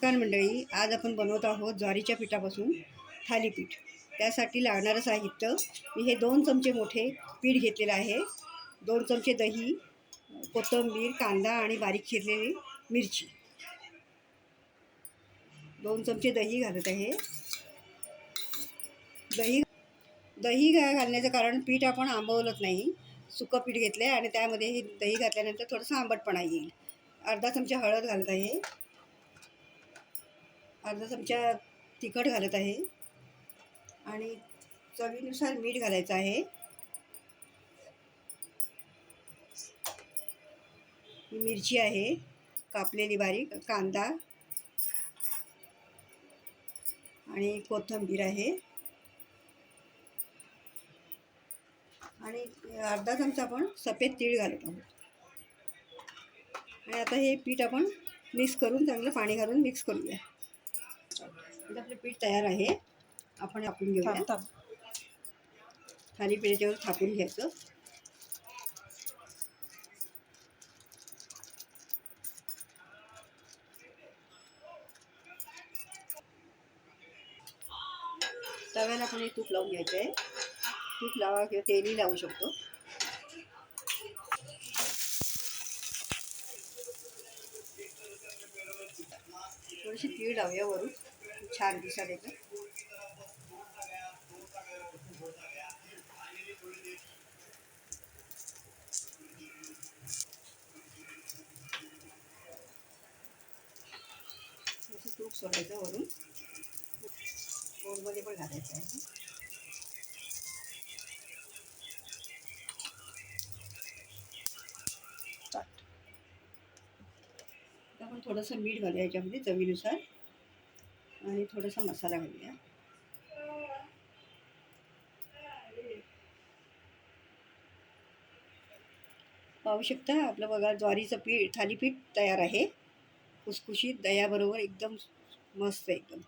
नमस्कार मंडळी आज आपण बनवत आहोत ज्वारीच्या पिठापासून थालीपीठ. त्यासाठी लागणारं साहित्य मी हे दोन चमचे मोठे पीठ घेतलेलं आहे. दोन चमचे दही कोथिंबीर कांदा आणि बारीक चिरलेली मिरची. दोन चमचे दही घालत आहे. दही दही घालण्याचं कारण पीठ आपण आंबवलंच नाही. सुकं पीठ घेतलं आहे आणि त्यामध्ये हे दही घातल्यानंतर थोडंसं आंबटपणा येईल. अर्धा चमचा हळद घालत आहे. अर्धा चमचा तिखट घालत आहे. आणि चवीनुसार मीठ घालायचं आहे. मिरची आहे कापलेली बारीक कांदा. आणि कोथिंबीर आहे. आणि अर्धा चमचा आपण सफेद तीळ घालत आहोत. आणि आता हे पीठ आपण मिक्स करून चांगलं पाणी घालून मिक्स करूया. आता आपलं पीठ तयार आहे. आपण थापून घेऊया. थालीपीठाच्यावर थापून घ्यायचं. तव्याला आपण हे तूप लावून घ्यायचं आहे तूप लावा किंवा तेलही लावू शकतो. थोडीशी तीळ लावूया वरून. छान दिसत येते. तूप सोडायचं वरून. पोळमध्ये पण घालायचं आहे. आपण थोडंसं मीठ घालूया याच्यामध्ये चवीनुसार. थोडासा मसाला घालूया. पाहू शकता आपलं बघा ज्वारीचं पीठ थालीपीठ तयार आहे. खुसखुशीत दह्याबरोबर एकदम मस्त एकदम.